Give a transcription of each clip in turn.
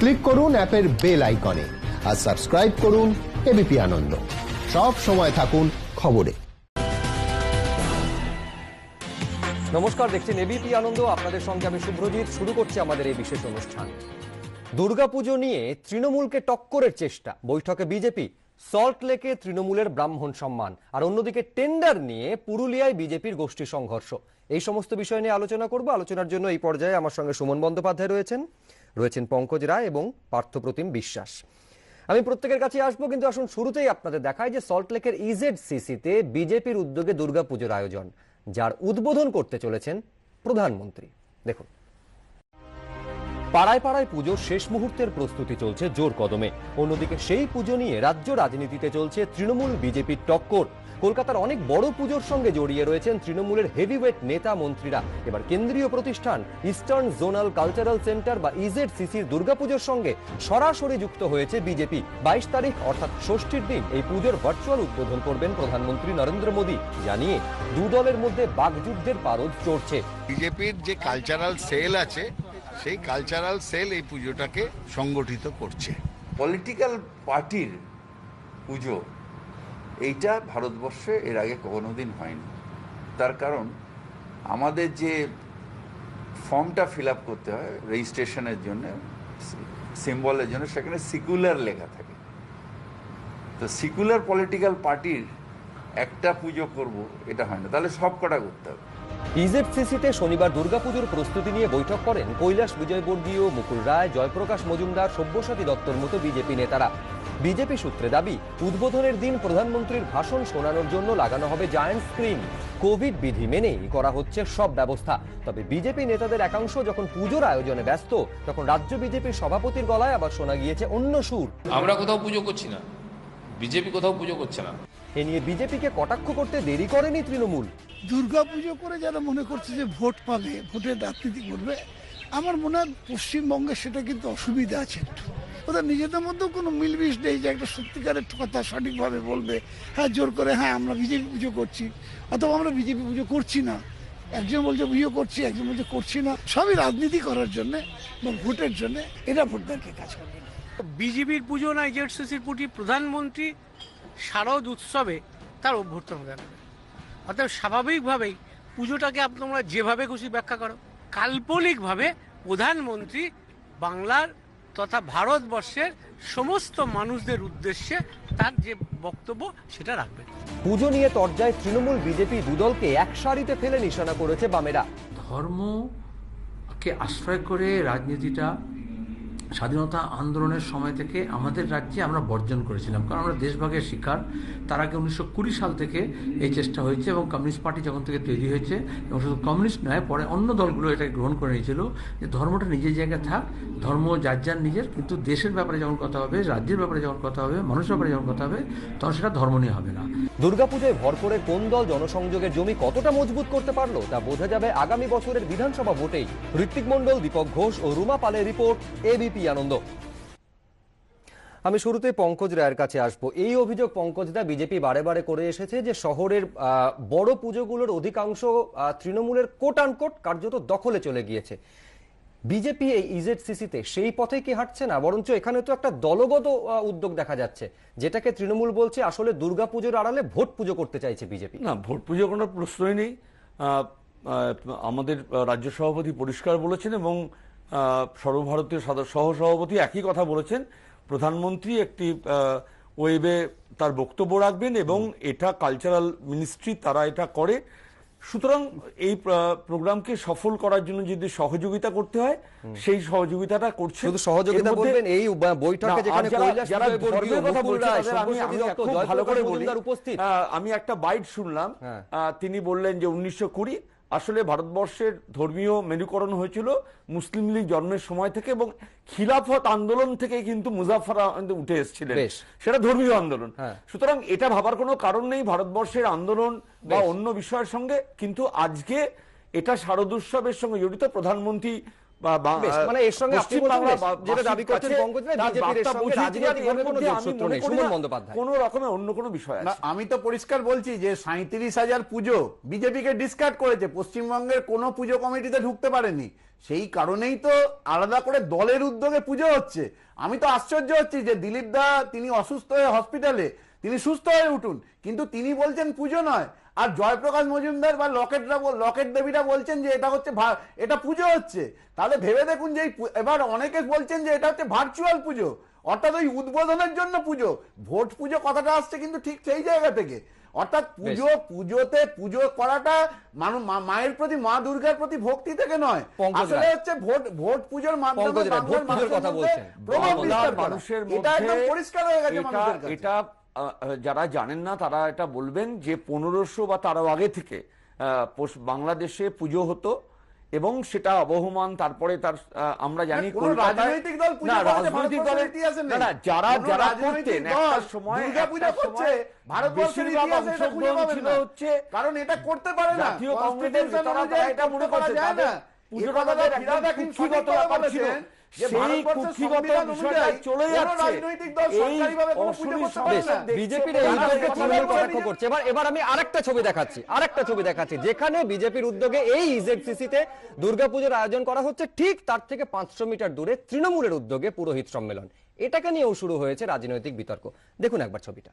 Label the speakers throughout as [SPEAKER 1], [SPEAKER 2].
[SPEAKER 1] Click করুন অ্যাপের bell আইকনে আর সাবস্ক্রাইব করুন এবিপি আনন্দ। সব সময় থাকুন খবরে।
[SPEAKER 2] নমস্কার, দেখছেন এবিপি আনন্দ। আপনাদের সঙ্গে আমি শুভ্রজিৎ। শুরু করছি আমাদের এই বিশেষ অনুষ্ঠান। দুর্গাপুজো নিয়ে তৃণমূলকে টক্করের চেষ্টা। বৈঠকে বিজেপি, সল্ট লেকে তৃণমূলের ব্রাহ্মণ সম্মান। আর অন্যদিকে টেন্ডার নিয়ে পুরুলিয়ায় বিজেপির গোষ্ঠী সংঘর্ষ। এই সমস্ত বিষয় নিয়ে আলোচনা করব। আলোচনার জন্য এই পর্যায়ে আমার সঙ্গে সুমন বন্দ্যোপাধ্যায় রয়েছেন। রয়েছেন পঙ্কজ রায় এবং পার্থপ্রতিম বিশ্বাস। আমি প্রত্যেকের কাছে আসব, কিন্তু আসুন শুরুতেই আপনাদের দেখায় যে সল্টলেকের ইজেড সিসিতে বিজেপির উদ্যোগে দুর্গাপুজোর আয়োজন, যার উদ্বোধন করতে চলেছেন প্রধানমন্ত্রী। দেখুন। পাড়ায় পাড়ায় পুজোর শেষ মুহূর্তের প্রস্তুতি চলছে জোর কদমে। অন্যদিকে সেই পুজো নিয়ে রাজ্য রাজনীতিতে চলছে তৃণমূল বিজেপির টক্কর। কলকাতার অনেক বড় পুজোর সঙ্গে জড়িয়ে রয়েছেন তৃণমূলের হেভিওয়েট নেতা মন্ত্রীরা। এবার কেন্দ্রীয় প্রতিষ্ঠান ইস্টার্ন জোনাল কালচারাল সেন্টার বা ইজেড সিসির দুর্গাপুজোর সঙ্গে সরাসরি যুক্ত হয়েছে বিজেপি বাইশ তারিখ অর্থাৎ ষষ্ঠীর দিন এই পুজোর ভার্চুয়াল উদ্বোধন করবেন প্রধানমন্ত্রী নরেন্দ্র মোদী। জানিয়ে দু দলের মধ্যে বাগযুদ্ধের পারদ চড়ছে।
[SPEAKER 3] বিজেপির যে কালচারাল সেল আছে সেই কালচারাল সেল এই পুজোটাকে সংগঠিত করছে।
[SPEAKER 4] পলিটিক্যাল পার্টির পুজো এইটা ভারতবর্ষে এর আগে কোনোদিন হয়নি। তার কারণ, আমাদের যে ফর্মটা ফিল করতে হয় রেজিস্ট্রেশনের জন্য, সিম্বলের জন্য, সেখানে সিকুলার লেখা থাকে। তো সিকুলার পলিটিক্যাল পার্টির একটা পুজো করব, এটা হয় না। তাহলে সব কটা করতে হবে।
[SPEAKER 2] ইজেডসিসিতে শনিবার দুর্গাপুজোর প্রস্তুতি নিয়ে বৈঠক করেন কৈলাস, বিজয়বর্গীয়, মুকুল রায়, জয়প্রকাশ মজুমদার, সব্যসাচী দত্তর মতো বিজেপি নেতারা। বিজেপি সূত্রে দাবি উদ্বোধনের দিন প্রধানমন্ত্রীর ভাষণ শোনানোর জন্য লাগানো হবে জায়ান্ট স্ক্রিন কোভিড বিধি মেনেই করা হচ্ছে সব ব্যবস্থা। তবে বিজেপি নেতাদের একাংশ যখন পুজোর আয়োজনে ব্যস্ত তখন রাজ্য বিজেপির সভাপতির গলায় আবার শোনা গিয়েছে অন্য সুর।
[SPEAKER 5] আমরা কোথাও পুজো করছি না। বিজেপি কোথাও পুজো করছে না।
[SPEAKER 2] এ নিয়ে বিজেপিকে কটাক্ষ করতে দেরি করেনি তৃণমূল।
[SPEAKER 6] দুর্গা পুজো করে যারা মনে করছে যে ভোট পাবে ভোটের রাজনীতি করবে আমার মনে হয় পশ্চিমবঙ্গে সেটা কিন্তু অসুবিধা আছে একটু। ওদের নিজেদের মধ্যেও কোনো মিলমিশ নেই যে একটা সত্যিকারের কথা সঠিকভাবে বলবে। হ্যাঁ জোর করে হ্যাঁ আমরা বিজেপি পুজো করছি। অথবা আমরা বিজেপি পুজো করছি না। একজন বলছে পুজো করছি, একজন বলছে, করছি না। সবই রাজনীতি করার জন্যে বা ভোটের জন্যে এরা ভোট ব্যাংকে কাজ করবে
[SPEAKER 7] বিজেপির পুজো না, জেডসিসির প্রতি প্রধানমন্ত্রী শারদ উৎসবে তার অভ্যর্থনা জানাবে অর্থাৎ স্বাভাবিকভাবেই পুজোটাকে তোমরা যেভাবে খুশি ব্যাখ্যা করো, কাল্পনিকভাবে প্রধানমন্ত্রী বাংলার তথা ভারতবর্ষের সমস্ত মানুষদের উদ্দেশ্যে তার যে বক্তব্য সেটা রাখবে।
[SPEAKER 2] পুজো নিয়ে তরজায় তৃণমূল বিজেপি দুদলকে এক সারিতে ফেলে নিশানা করেছে বামেরা।
[SPEAKER 8] ধর্মকে আশ্রয় করে রাজনীতিটা স্বাধীনতা আন্দোলনের সময় থেকে আমাদের রাজ্যে আমরা বর্জন করেছিলাম। কারণ আমরা দেশভাগের শিকার, তার আগে উনিশশো কুড়ি সাল থেকে এই চেষ্টা হয়েছে এবং কমিউনিস্ট পার্টি যখন থেকে তৈরি হয়েছে এবং শুধু কমিউনিস্ট নয়, পরে অন্য দলগুলো এটাকে গ্রহণ করে নিয়েছিল যে ধর্মটা নিজের জায়গায় থাক, ধর্ম যার যার নিজের, কিন্তু দেশের ব্যাপারে যখন কথা হবে, রাজ্যের ব্যাপারে যখন কথা হবে, মানুষের ব্যাপারে যখন কথা হবে, তখন সেটা ধর্ম নিয়ে হবে না।
[SPEAKER 2] দুর্গাপুজোয় ভর করে কোন দল জনসংযোগের জমি কতটা মজবুত করতে পারল, তা বোঝা যাবে আগামী বছরের বিধানসভা ভোটেই। ঋত্বিক মণ্ডল, দীপক ঘোষ ও রুমা পালের রিপোর্ট এবিপি আনন্দ। আমি শুরুতে পঙ্কজ রায়ের কাছে আসব। এই অভিযোগ পঙ্কজদা বিজেপি বারে বারে করে এসেছে যে শহরের বড় পুজোগুলোর অধিকাংশ তৃণমূলের কোট আনকোট কার্যত দখলে চলে গিয়েছে। বিজেপি এই ইজেডসিসিতে সেই পথে কি হাঁটছে না? বরঞ্চ এখানে তো একটা দলগত উদ্যোগ দেখা যাচ্ছে, যেটাকে তৃণমূল বলছে আসলে দুর্গাপুজোর আড়ালে ভোট পুজো করতে চাইছে বিজেপি।
[SPEAKER 9] না, ভোট পুজো কোনো প্রশ্নই নেই। আমাদের রাজ্য সভাপতি পরিষ্কার বলেছেন এবং সর্বভারতীয় সাদা- সহসভাপতি একই কথা বলেছেন। প্রধানমন্ত্রী একটি ওয়েবে তার বক্তব্য রাখবেন এবং এটা কালচারাল মিনিস্ট্রি তারা এটা করে। সুতরাং এই প্রোগ্রামকে সফল করার জন্য যদি সহযোগিতা করতে হয় সেই সহযোগিতাটা করছে।
[SPEAKER 2] শুধু সহযোগিতা বলবেন এই বৈঠকে যেখানে কৈলাস
[SPEAKER 9] কথা
[SPEAKER 2] মুকুল
[SPEAKER 9] বলছে
[SPEAKER 2] রায়,
[SPEAKER 9] তাদের আমি- আমি ভালো করে বলি একটা বাইট শুনলাম।
[SPEAKER 2] হ্যাঁ।
[SPEAKER 9] তিনি বললেন যে উনিশশো কুড়ি আসলে ভারতবর্ষের ধর্মীয় মেরুকরণ হয়েছিল মুসলিম লীগ জন্মের সময় থেকে এবং খিলাফত আন্দোলন থেকে কিন্তু মুজাফর উঠে এসেছিলেন। সেটা ধর্মীয় আন্দোলন
[SPEAKER 2] হ্যাঁ।
[SPEAKER 9] সুতরাং এটা ভাবার কোনো কারণ নেই ভারতবর্ষের আন্দোলন বা অন্য বিষয়ের সঙ্গে কিন্তু আজকে এটা শারদ উৎসবের সঙ্গে জড়িত প্রধানমন্ত্রী
[SPEAKER 2] মানে এর সঙ্গে আপনি যেটা দাবি করছেন। কোনো
[SPEAKER 9] রকমের অন্য কোনো বিষয় আছে।
[SPEAKER 10] আমি তো পরিষ্কার বলছি যে সাঁত্রিশ হাজার পুজো বিজেপিকে ডিসকার্ড করেছে পশ্চিমবঙ্গের কোনো পুজো কমিটিতে ঢুকতে পারেনি। সেই কারণেই তো আলাদা করে দলের উদ্যোগে পুজো হচ্ছে। আমি তো আশ্চর্য হচ্ছি যে দিলীপ দা তিনি অসুস্থ হয়ে হসপিটালে তিনি সুস্থ হয়ে উঠুন কিন্তু তিনি বলছেন পুজো নয়। আর জয়প্রকাশ মজুমদার বা লকেটরা লকেট দেবীরা বলছেন যে এটা হচ্ছে এটা পুজো হচ্ছে। তাহলে ভেবে দেখুন যে এবার অনেকে বলছেন যে এটা হচ্ছে ভার্চুয়াল পুজো অর্থাৎ ওই উদ্বোধনের জন্য পুজো। ভোট পুজো কথাটা আসছে কিন্তু ঠিক সেই জায়গা থেকে। অর্থাৎ পুজো পুজোতে পুজো করাটা মানুষ মা- মায়ের প্রতি মা দুর্গার প্রতি ভক্তি থেকে নয়। আসলে হচ্ছে ভোট ভোট পুজোর মাধ্যমে বাংলার মানুষের
[SPEAKER 2] কথা বলছেন।
[SPEAKER 10] এটা একদম পরিষ্কার হয়ে গেছে
[SPEAKER 9] এটা
[SPEAKER 10] মানুষের
[SPEAKER 9] এটা আহ, যারা জানেন না তারা এটা বলবেন যে পনেরোশো বা তারও আগে থেকে বাংলাদেশে পুজো হতো এবং সেটা অবহমান তারপরে তার আমরা জানি
[SPEAKER 10] না, রাজনৈতিক দল
[SPEAKER 9] না রাজনৈতিক দলের না না যারা যারা করতেন একটা সময়
[SPEAKER 10] দুর্গা করছে, ভারতবর্ষের ইতিহাসে এটা খুঁজে পাবেন না।
[SPEAKER 9] হচ্ছে
[SPEAKER 10] কারণ এটা করতে পারে না
[SPEAKER 9] জাতীয় কংগ্রেসের নেতারা তারা এটা মনে করছে
[SPEAKER 10] না।
[SPEAKER 9] পুজোটা তাদের ব্যাপার ছিল।
[SPEAKER 2] যেখানে বিজেপির উদ্যোগে এই ইজেডসিসি তে দুর্গাপুজোর আয়োজন করা হচ্ছে ঠিক তার থেকে পাঁচশো মিটার দূরে তৃণমূলের উদ্যোগে পুরোহিত সম্মেলন। এটাকে নিয়েও শুরু হয়েছে রাজনৈতিক বিতর্ক। দেখুন একবার ছবিটা।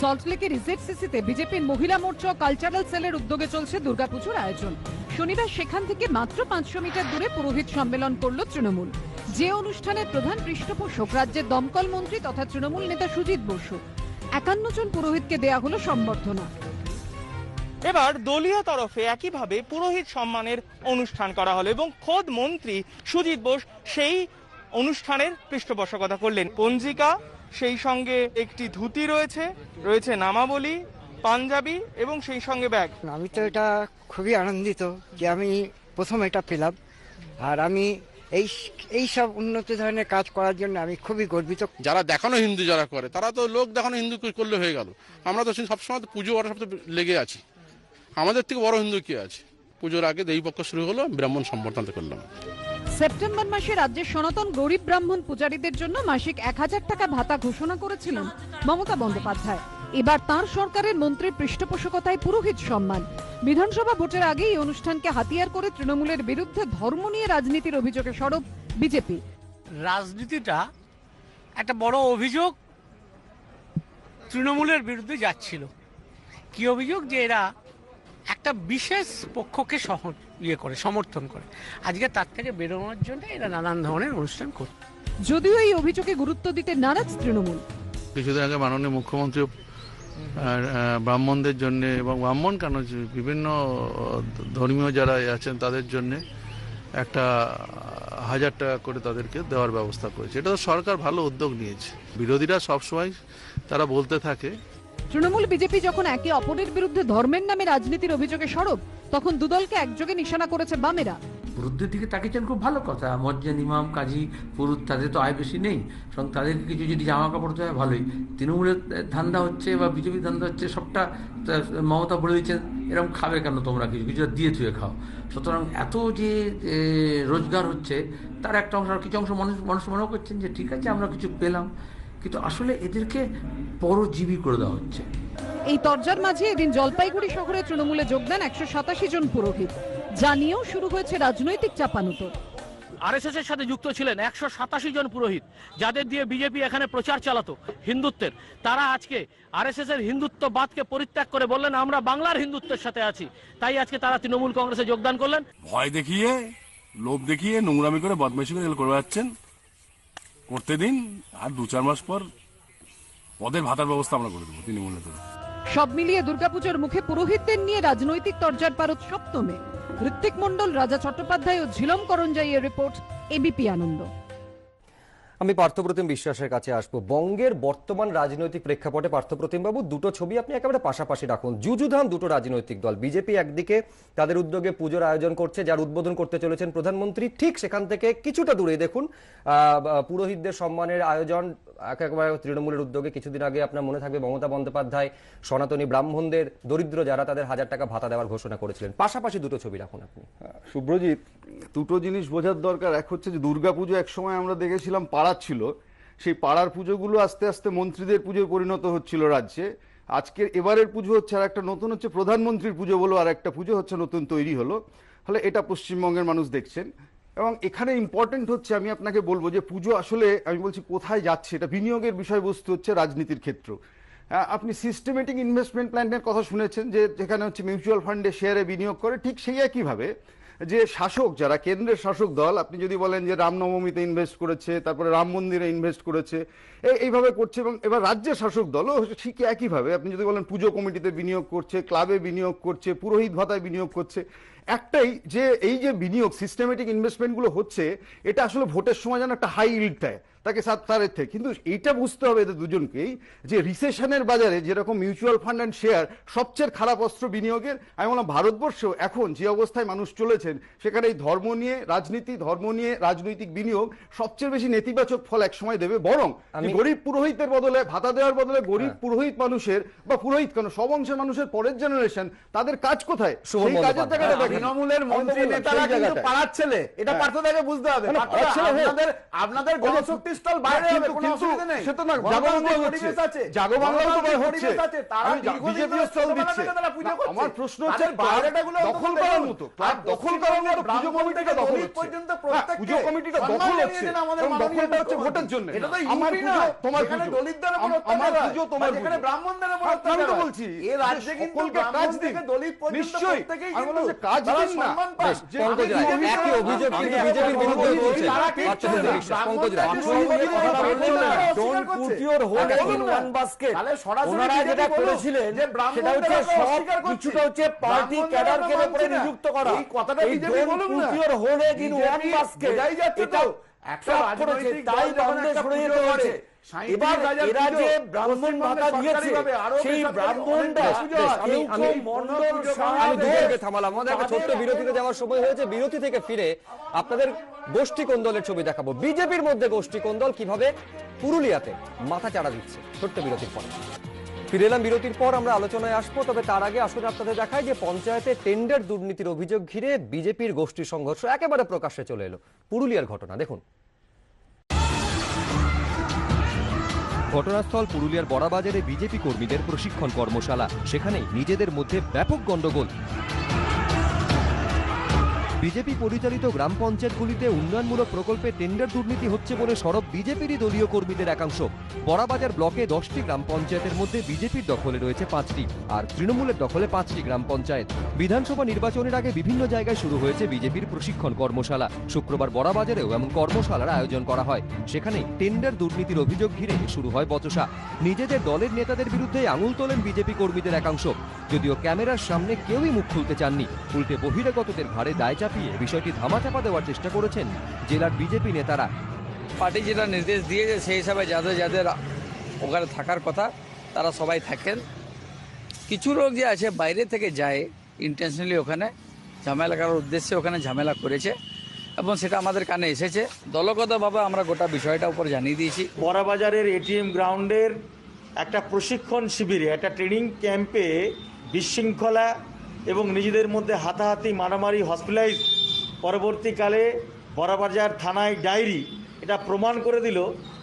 [SPEAKER 11] সল্টলেকের ইজেডসিসিতে বিজেপির মহিলা মোর্চা কালচারাল সেলের উদ্যোগে চলছে দুর্গাপুজোর আয়োজন। শনিবার সেখান থেকে মাত্র পাঁচশো মিটার দূরে পুরোহিত সম্মেলন করল তৃণমূল। যে অনুষ্ঠানের প্রধান পৃষ্ঠপোষক, রাজ্যের দমকল মন্ত্রী তথা তৃণমূল নেতা সুজিত বসু। একান্ন জন পুরোহিতকে দেয়া হলো সম্বর্ধনা।
[SPEAKER 12] এবার দলীয় তরফে একইভাবে পুরোহিত সম্মানের অনুষ্ঠান করা হলো এবং খোদ মন্ত্রী সুজিত বোস সেই অনুষ্ঠানের পৃষ্ঠপোষকতা করলেন। পঞ্জিকা সেই সঙ্গে একটি ধুতি রয়েছে রয়েছে নামাবলী পাঞ্জাবি এবং সেই সঙ্গে ব্যাগ।
[SPEAKER 13] আমি তো এটা খুবই আনন্দিত যে আমি প্রথম এটা পেলাম। আর আমি এই এই সব উন্নত ধরনের কাজ করার জন্য আমি খুবই গর্বিত।
[SPEAKER 14] যারা দেখানো হিন্দু যারা করে তারা তো লোক দেখানো হিন্দু করলে হয়ে গেল। আমরা তো সবসময় তো পুজো করার সব লেগে আছি। আমাদের থেকে বড় হিন্দু কে আছে? পুজোর আগে দেবী পক্ষ শুরু হলো ব্রাহ্মণ সম্বর্ধনা করলাম।
[SPEAKER 11] সেপ্টেম্বর মাসে রাজ্যের সনাতন গরিব ব্রাহ্মণ পূজারীদের জন্য মাসিক এক হাজার টাকা ভাতা ঘোষণা করেছিলেন মমতা বন্দ্যোপাধ্যায়। এবার তার সরকারের মন্ত্রীর পৃষ্ঠপোষকতায় পুরোহিত সম্মান। বিধানসভা ভোটের আগে এই অনুষ্ঠানকে হাতিয়ার করে তৃণমূলের বিরুদ্ধে ধর্ম নিয়ে রাজনীতির অভিযোগে সরব বিজেপি।
[SPEAKER 7] রাজনীতিটা একটা বড় অভিযোগ তৃণমূলের বিরুদ্ধে যাচ্ছিল। কি অভিযোগ? যে এরা একটা বিশেষ পক্ষকে সহ ইয়ে করে সমর্থন করে। আজকে তার থেকে বেরোনোর জন্য এরা নানান ধরনের অনুষ্ঠান করে
[SPEAKER 11] যদিও এই অভিযোগে গুরুত্ব দিতে নারাজ তৃণমূল।
[SPEAKER 14] কিছুদিন আগে মাননীয় মুখ্যমন্ত্রী ব্রাহ্মণদের জন্য এবং ব্রাহ্মণ কেন বিভিন্ন ধর্মীয় যারা আছেন তাদের জন্য একটা হাজার টাকা করে তাদেরকে দেওয়ার ব্যবস্থা করেছে। এটা তো সরকার ভালো উদ্যোগ নিয়েছে। বিরোধীরা সবসময় তারা বলতে থাকে।
[SPEAKER 11] তৃণমূল বিজেপি যখন একে অপরের বিরুদ্ধে ধর্মের নামে রাজনীতির অভিযোগে সরব তখন দুদলকে একযোগে নিশানা করেছে বামেরা।
[SPEAKER 8] বিরুদ্ধের দিকে তাকিয়েছেন খুব ভালো কথা। মজ্জান, ইমাম, কাজী, পুরুত, তাদের তো আয় বেশি নেই। সুতরাং তাদেরকে কিছু যদি জামা কাপড় দেওয়া ভালোই। তৃণমূলের ধান্দা হচ্ছে বা বিজেপির ধান্দা হচ্ছে সবটা মমতা বলে দিচ্ছেন এরকম খাবে কেন তোমরা কিছু? কিছু দিয়ে থুয়ে খাও। সুতরাং এত যে রোজগার হচ্ছে, তার একটা অংশ কিছু অংশ মানুষ মানুষ মনে করছেন যে, ঠিক আছে, আমরা কিছু পেলাম। কিন্তু আসলে এদেরকে পরজীবী করে দেওয়া হচ্ছে।
[SPEAKER 11] এই তরজার মাঝে এদিন জলপাইগুড়ি শহরে তৃণমূলে যোগ দেন একশো সাতাশি জন পুরোহিত। যা নিয়েও শুরু হয়েছে রাজনৈতিক চাপানুতর
[SPEAKER 15] আরএসএস এর সাথে যুক্ত ছিলেন একশো সাতাশি জন পুরোহিত যাদের দিয়ে বিজেপি এখানে প্রচার চালাতো হিন্দুত্বের। তারা আজকে আরএসএস এর হিন্দুত্ববাদকে পরিত্যাগ করে বললেন আমরা বাংলার হিন্দুত্বের সাথে আছি। তাই আজকে তারা তৃণমূল কংগ্রেসে যোগদান করলেন।
[SPEAKER 14] ভয় দেখিয়ে লোভ দেখিয়ে নোংরামি করে বদমাইশি করে এগুলো করে যাচ্ছেন করতে দিন আর দু চার মাস পর পদের ভাতার ব্যবস্থা আমরা করে দেবো তৃণমূল নেতাদের।
[SPEAKER 11] সব মিলিয়ে দুর্গাপুজোর মুখে পুরোহিতদের নিয়ে রাজনৈতিক তর্জার পারত সপ্তমে। ঋত্বিক মন্ডল রাজা চট্টোপাধ্যায় ও ঝিলম করঞ্জাইয়ের রিপোর্ট এবিপি আনন্দ।
[SPEAKER 2] আমি পার্থপ্রতিম বিশ্বাসের কাছে আসব। বঙ্গের বর্তমান রাজনৈতিক প্রেক্ষাপটে পার্থপ্রতিম বাবু দুটো ছবি আপনি একেবারে পাশাপাশি রাখুন। যুযুধান দুটো রাজনৈতিক দল। বিজেপি একদিকে তাদের উদ্যোগে পুজোর আয়োজন করছে, যার উদ্বোধন করতে চলেছেন প্রধানমন্ত্রী। ঠিক সেখান থেকে কিছুটা দূরে দেখুন পুরোহিতদের সম্মানের আয়োজন একেবারে তৃণমূলের উদ্যোগে কিছুদিন আগে আপনার মনে থাকবে মমতা বন্দ্যোপাধ্যায়, সনাতনী ব্রাহ্মণদের দরিদ্র যারা, তাদের হাজার টাকা ভাতা দেওয়ার ঘোষণা করেছিলেন। পাশাপাশি দুটো ছবি রাখুন আপনি।
[SPEAKER 16] শুভ্রজিৎ দুটো জিনিস বোঝার দরকার। এক হচ্ছে যে দুর্গাপুজো এক সময় আমরা দেখেছিলাম পাড়ার ছিল, সেই পাড়ার পুজোগুলো আস্তে আস্তে মন্ত্রীদের পুজোয় পরিণত হচ্ছিল রাজ্যে। আজকের এবারের পুজো হচ্ছে আর একটা নতুন হচ্ছে প্রধানমন্ত্রীর পুজো বলো আর একটা পুজো হচ্ছে নতুন তৈরি হলো। ফলে এটা পশ্চিমবঙ্গের মানুষ দেখছেন। এবং এখানে ইম্পর্টেন্ট হচ্ছে আমি আপনাকে বলব যে পুজো আসলে আমি বলছি কোথায় যাচ্ছে, এটা বিনিয়োগের বিষয়বস্তু হচ্ছে রাজনীতির ক্ষেত্র। আপনি সিস্টেমেটিক ইনভেস্টমেন্ট প্ল্যানের কথা শুনেছেন যে যেখানে হচ্ছে মিউচুয়াল ফান্ডে শেয়ারে বিনিয়োগ করে, ঠিক সেই একইভাবে যে শাসক যারা, কেন্দ্রের শাসক দল, আপনি যদি বলেন যে রামনবমীতে ইনভেস্ট করেছে, তারপরে রাম মন্দিরে ইনভেস্ট করেছে এইভাবে করছে এবং এবার রাজ্যের শাসক দলও ঠিক একইভাবে, আপনি যদি বলেন পুজো কমিটিতে বিনিয়োগ করছে, ক্লাবে বিনিয়োগ করছে, পুরোহিত ভাতায় বিনিয়োগ করছে, একটাই যে এই যে বিনিয়োগ সিস্টেমেটিক ইনভেস্টমেন্টগুলো হচ্ছে, এটা আসলে ভোটের সময় যেন একটা হাই ইল্ড দেয়। তাকে সাত তারের থেকে। কিন্তু এইটা বুঝতে হবে এদের দুজনকেই যে রিসেশনের বাজারে যেরকম মিউচুয়াল ফান্ড অ্যান্ড শেয়ার সবচেয়ে খারাপ অস্ত্র বিনিয়োগের আমি বললাম ভারতবর্ষেও এখন যে অবস্থায় মানুষ চলেছেন সেখানে এই ধর্ম নিয়ে রাজনীতি ধর্ম নিয়ে রাজনৈতিক বিনিয়োগ সবচেয়ে বেশি নেতিবাচক ফল একসময় দেবে। বরং গরিব পুরোহিতের বদলে ভাতা দেওয়ার বদলে গরিব পুরোহিত মানুষের বা পুরোহিত কেন সব অংশের মানুষের পরের জেনারেশন তাদের কাজ কোথায়? সেই কাজের জায়গাটা
[SPEAKER 10] তৃণমূলের মন্ত্রী নেতারা কিন্তু। পাড়ার ছেলে। এটা
[SPEAKER 16] হ্যাঁ।
[SPEAKER 10] পার্থদাকে বুঝতে হবে।
[SPEAKER 16] না, না,
[SPEAKER 10] পার্থদা,
[SPEAKER 16] পাড়ার ছেলে হোক।
[SPEAKER 10] আপনাদের আপনাদের গণশক্তি স্থল বাইরে হবে
[SPEAKER 16] কিন্তু-
[SPEAKER 10] কোনো অসুবিধা নেই
[SPEAKER 16] সে তো না, জাগো বাংলায় হচ্ছে। জাগো বাংলাও তো হচ্ছে।
[SPEAKER 10] তারা
[SPEAKER 16] বিজেপি স্থল দিচ্ছে। আমার প্রশ্ন হচ্ছে
[SPEAKER 10] তাদের বায়োডাটাগুলো
[SPEAKER 16] দখল করার মতো
[SPEAKER 10] আর
[SPEAKER 16] দখল করার মতো পুজো
[SPEAKER 10] থেকে
[SPEAKER 16] দখল হচ্ছে
[SPEAKER 10] পর্যন্ত প্রত্যেককে
[SPEAKER 16] পুজো কমিটিটা দখল হচ্ছে দখলটা হচ্ছে ভোটের জন্য আমার পুজো তোমার পুজো
[SPEAKER 10] দলিতদের উপর
[SPEAKER 16] আমার। পুজো তোমার পুজো।
[SPEAKER 10] ব্রাহ্মণদের উপর
[SPEAKER 16] হ্যাঁ, আমি তো বলছি
[SPEAKER 10] এ রাজ্যে কিন্তু
[SPEAKER 16] কাজ দিন
[SPEAKER 10] দলিত পর্যন্ত
[SPEAKER 16] আমি
[SPEAKER 10] কিন্তু
[SPEAKER 16] কাজ দিন না
[SPEAKER 10] সম্মান পায়।
[SPEAKER 14] একই অভিযোগ কিন্তু বিজেপির
[SPEAKER 16] না।
[SPEAKER 14] বিশ্বাস, পঙ্কজ রায়।
[SPEAKER 10] পার্টি ক্যাডারকে উপরে নিযুক্ত করা। এই কথাটা বিজেপি বলুন না।
[SPEAKER 16] your whole egg in one
[SPEAKER 10] BJP
[SPEAKER 16] basket।
[SPEAKER 10] বোঝাই যাচ্ছে
[SPEAKER 16] এটা
[SPEAKER 10] তো। একটা রাজনৈতিক
[SPEAKER 16] তাই বাংলাদেশ সরে যেতে হয়েছে। এবার এরা যে ব্রাহ্মণ ভাতা দিয়েছে সেই ব্রাহ্মণটা
[SPEAKER 10] অনেক পুজো।
[SPEAKER 16] কেউ
[SPEAKER 14] আমি-
[SPEAKER 16] কেউ মন্ডল
[SPEAKER 14] আমি
[SPEAKER 16] সমাবেশ,
[SPEAKER 14] দুজনকে থামালাম। আমাদের একটা ছোট্ট বিরতিতে যাওয়ার সময় হয়েছে। বিরতি থেকে ফিরে আপনাদের গোষ্ঠী কোন্দলের ছবি দেখাবো। বিজেপির মধ্যে গোষ্ঠী কোন্দল কীভাবে পুরুলিয়াতে মাথা চাড়া দিচ্ছে? ছোট্ট বিরতির পর। ফিরে এলাম বিরতির পর আমরা আলোচনায় আসব। তবে তার আগে আসলে আপনাদের দেখায় যে পঞ্চায়েতে টেন্ডার দুর্নীতির অভিযোগ ঘিরে বিজেপির গোষ্ঠী সংঘর্ষ একেবারে প্রকাশ্যে চলে এলো। পুরুলিয়ার ঘটনা দেখুন।
[SPEAKER 2] ঘটনাস্থল পুরুলিয়ার বড়াবাজারে বিজেপি কর্মীদের প্রশিক্ষণ কর্মশালা। সেখানে নিজেদের মধ্যে ব্যাপক গন্ডগোল বিজেপি পরিচালিত গ্রাম পঞ্চায়েতগুলিতে উন্নয়নমূলক প্রকল্পে টেন্ডার দুর্নীতি হচ্ছে বলে সরব বিজেপিরই দলীয় কর্মীদের একাংশ। বড়াবাজার ব্লকে দশটি গ্রাম পঞ্চায়েতের মধ্যে বিজেপির দখলে রয়েছে পাঁচটি, আর তৃণমূলের দখলে পাঁচটি গ্রাম পঞ্চায়েত। বিধানসভা নির্বাচনের আগে বিভিন্ন জায়গায় শুরু হয়েছে বিজেপির প্রশিক্ষণ কর্মশালা। শুক্রবার বড়াবাজারেও এমন কর্মশালার আয়োজন করা হয়। সেখানে টেন্ডার দুর্নীতির অভিযোগ ঘিরে শুরু হয় বচসা। নিজেদের দলের নেতাদের বিরুদ্ধে আঙুল তোলেন বিজেপি কর্মীদের একাংশ। যদিও ক্যামেরার সামনে কেউই মুখ খুলতে চাননি। উল্টে বহিরাগতদের ঘাড়ে দায় চাপিয়ে বিষয়টি ধামাচাপা দেওয়ার চেষ্টা করেছেন জেলার বিজেপি নেতারা।
[SPEAKER 17] পার্টি যেটা নির্দেশ দিয়েছে সেই হিসাবে যাদের যাদের ওখানে থাকার কথা তারা সবাই থাকেন। কিছু লোক যে আছে বাইরে থেকে যায় ইন্টেনশনালি ওখানে ঝামেলা করার উদ্দেশ্যে ওখানে ঝামেলা করেছে এবং সেটা আমাদের কানে এসেছে। দলগতভাবে আমরা গোটা বিষয়টা উপর জানিয়ে দিয়েছি।
[SPEAKER 18] বড়াবাজারের এটিএম গ্রাউন্ডের একটা প্রশিক্ষণ শিবিরে একটা ট্রেনিং ক্যাম্পে বিশৃঙ্খলা এবং নিজেদের মধ্যে হাতাহাতি মারামারি হসপিটালাইজ পরবর্তীকালে বরাবাজার থানায় ডায়েরি এটা প্রমাণ করে দিল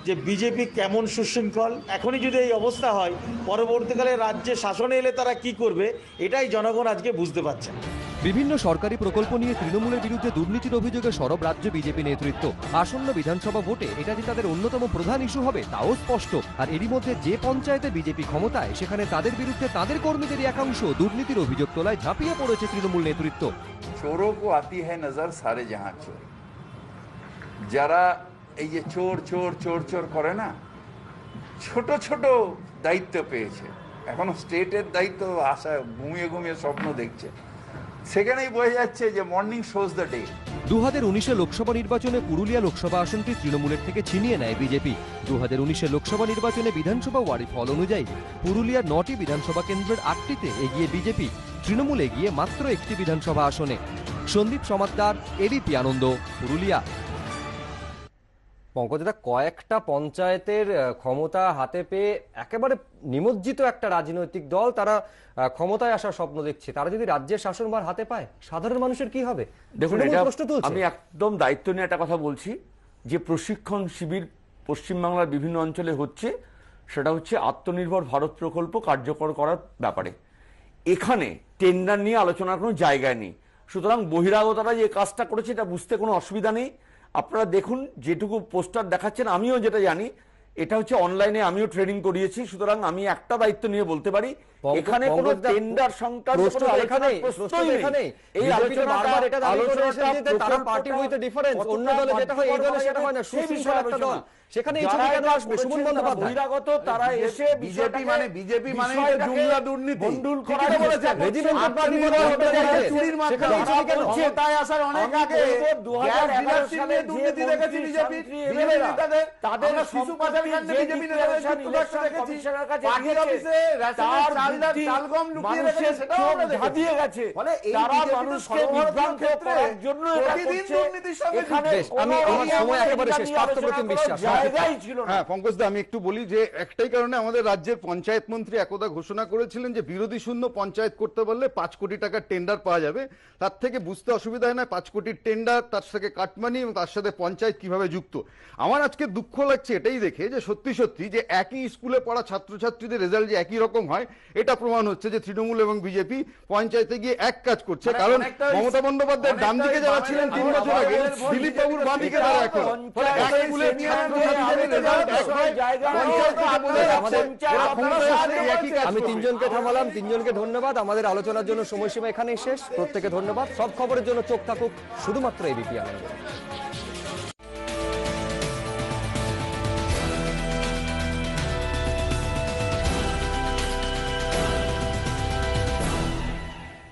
[SPEAKER 18] যে বিজেপি কেমন সুশৃঙ্খল। এখনই যদি এই অবস্থা হয়, পরবর্তীকালে রাজ্যে শাসনে এলে তারা কি করবে, এটাই জনগণ আজকে বুঝতে পারছে
[SPEAKER 2] বিভিন্ন সরকারি প্রকল্প নিয়ে তৃণমূলের বিরুদ্ধে দুর্নীতির অভিযোগে সরব রাজ্য বিজেপি নেতৃত্ব। আসন্ন বিধানসভা ভোটে এটা যে তাদের অন্যতম প্রধান ইস্যু হবে, তাও স্পষ্ট। আর এরই মধ্যে যে পঞ্চায়েতে বিজেপি ক্ষমতায়, সেখানে তাদের বিরুদ্ধে তাদের কর্মীদের একাংশ দুর্নীতির অভিযোগ তোলায় ঝাঁপিয়ে পড়েছে তৃণমূল নেতৃত্ব।
[SPEAKER 4] আতি যারা এই যে চোর চোর চোর চোর করে না, ছোট ছোট দায়িত্ব পেয়েছে। এখনও স্টেটের দায়িত্ব আশা ঘুমিয়ে ঘুমিয়ে স্বপ্ন দেখছে। সেখানেই বোঝা যাচ্ছে যে মর্নিং শোজ দ্য ডে
[SPEAKER 2] দু হাজার উনিশে লোকসভা নির্বাচনে পুরুলিয়া লোকসভা আসনটি তৃণমূলের থেকে ছিনিয়ে নেয় বিজেপি। দু হাজার উনিশে লোকসভা নির্বাচনে বিধানসভা ওয়ারি ফল অনুযায়ী পুরুলিয়ার নটি বিধানসভা কেন্দ্রের আটটিতে এগিয়ে বিজেপি, তৃণমূলে গিয়ে মাত্র একটি বিধানসভা আসনে। সন্দীপ সমাদ্দার এবিপি আনন্দ, পুরুলিয়া।
[SPEAKER 14] পঙ্কজদা কয়েকটা পঞ্চায়েতের ক্ষমতা হাতে পেয়ে একেবারে নিমজ্জিত একটা রাজনৈতিক দল তারা ক্ষমতায় আসার স্বপ্ন দেখছে। তারা যদি রাজ্যের শাসনভার হাতে পায় সাধারণ মানুষের কি হবে?
[SPEAKER 9] দেখুন আমি একদম দায়িত্ব নিয়ে একটা কথা বলছি। যে প্রশিক্ষণ শিবির পশ্চিমবাংলার বিভিন্ন অঞ্চলে হচ্ছে সেটা হচ্ছে আত্মনির্ভর ভারত প্রকল্প কার্যকর করার ব্যাপারে। এখানে টেন্ডার নিয়ে আলোচনার কোনো জায়গায় নেই। সুতরাং বহিরাগতরা যে কাজটা করেছে এটা বুঝতে কোনো অসুবিধা নেই। আপনারা দেখুন যেটুকু পোস্টার দেখাচ্ছেন আমিও যেটা জানি এটা হচ্ছে অনলাইনে আমিও ট্রেনিং করিয়েছি সুতরাং আমি একটা দায়িত্ব নিয়ে বলতে পারি এখানে কোনো টেন্ডার সংক্রান্ত নেই।
[SPEAKER 2] এখানেই।
[SPEAKER 9] এই আলোচনাটা
[SPEAKER 2] বারবার এটা দাবি করে এসেছে যে তারা a difference,
[SPEAKER 9] কতটা
[SPEAKER 2] অন্য দলে যেটা হয়, এই দলে সেটা হয় না,
[SPEAKER 9] সেই
[SPEAKER 2] সুশৃঙ্খল
[SPEAKER 9] বিষয়ে
[SPEAKER 2] একটা দল। সেখানে এই ছবি কেন আসবে? সুমন বন্দ্যোপাধ্যায়।
[SPEAKER 9] বহিরাগত তারা এসে
[SPEAKER 10] বিজেপি মানে বিজেপি মানে জুমলা দুর্নীতি
[SPEAKER 9] বন্ডুল
[SPEAKER 10] বলেছেন
[SPEAKER 9] চেষ্টা করছে।
[SPEAKER 10] পার্টি পারে,
[SPEAKER 9] পারে।
[SPEAKER 10] চুরির মাধ্যমে
[SPEAKER 9] এই ছবি কেন?
[SPEAKER 10] ক্ষমতায় আসার অনেক আগে
[SPEAKER 9] 2011 সালে
[SPEAKER 10] দুর্নীতি দেখেছি বিজেপি বিজেপি নেতাদের
[SPEAKER 9] তাদের
[SPEAKER 10] শিশু পাচার
[SPEAKER 9] সম্পত্তি
[SPEAKER 10] বিজেপি নেতাদের
[SPEAKER 9] declaration
[SPEAKER 10] দেখেছি
[SPEAKER 9] commissioner কাছে
[SPEAKER 10] পার্টি
[SPEAKER 9] দিয়েছে,
[SPEAKER 10] অফিসে
[SPEAKER 9] তার
[SPEAKER 10] চাল ডাল
[SPEAKER 9] ভিত্তি
[SPEAKER 10] চাল গম লুকিয়ে রেখেছে সেটাও আমরা দেখেছি।
[SPEAKER 9] গেছে
[SPEAKER 10] ফলে
[SPEAKER 9] তারা মানুষকে বিভ্রান্ত করার জন্য
[SPEAKER 10] প্রতিদিন দুর্নীতির সঙ্গে
[SPEAKER 9] এখানে
[SPEAKER 2] বেশ,
[SPEAKER 9] কোনো
[SPEAKER 2] আমি- আমার সময় একেবারে শেষ।
[SPEAKER 9] নিয়ে
[SPEAKER 2] প্রাপ্তপ্রতিম
[SPEAKER 9] আলোচনা করার
[SPEAKER 2] বিশ্বাস।
[SPEAKER 9] জায়গাই ছিল না
[SPEAKER 16] হ্যাঁ আমি একটু বলি যে একটাই কারণে আমাদের রাজ্যের পঞ্চায়েত মন্ত্রী একদা ঘোষণা করেছিলেন যে বিরোধী শূন্য পঞ্চায়েত করতে পারলে পাঁচ কোটি টাকার টেন্ডার পাওয়া যাবে তার থেকে বুঝতে অসুবিধা হয় না পাঁচ কোটির টেন্ডার তার সাথে কাটমানি এবং তার সাথে পঞ্চায়েত কীভাবে যুক্ত আমার আজকে দুঃখ লাগছে এটাই দেখে যে সত্যি সত্যি যে একই স্কুলে পড়া ছাত্রছাত্রীদের রেজাল্ট যে একই রকম হয় এটা প্রমাণ হচ্ছে যে তৃণমূল এবং বিজেপি পঞ্চায়েতে গিয়ে এক কাজ করছে।
[SPEAKER 10] মানে
[SPEAKER 16] কারণ মমতা বন্দ্যোপাধ্যায়ের ডান দিকে যারা ছিলেন তিন বছর আগে দিলীপ বাবুর বাঁ দিকে তারা এখন।
[SPEAKER 2] আমি তিনজনকে থামালাম তিনজনকে ধন্যবাদ। আমাদের আলোচনার জন্য সময়সীমা এখানেই শেষ। প্রত্যেকে ধন্যবাদ। সব খবরের জন্য চোখ থাকুক শুধুমাত্র এবিপি আনন্দ।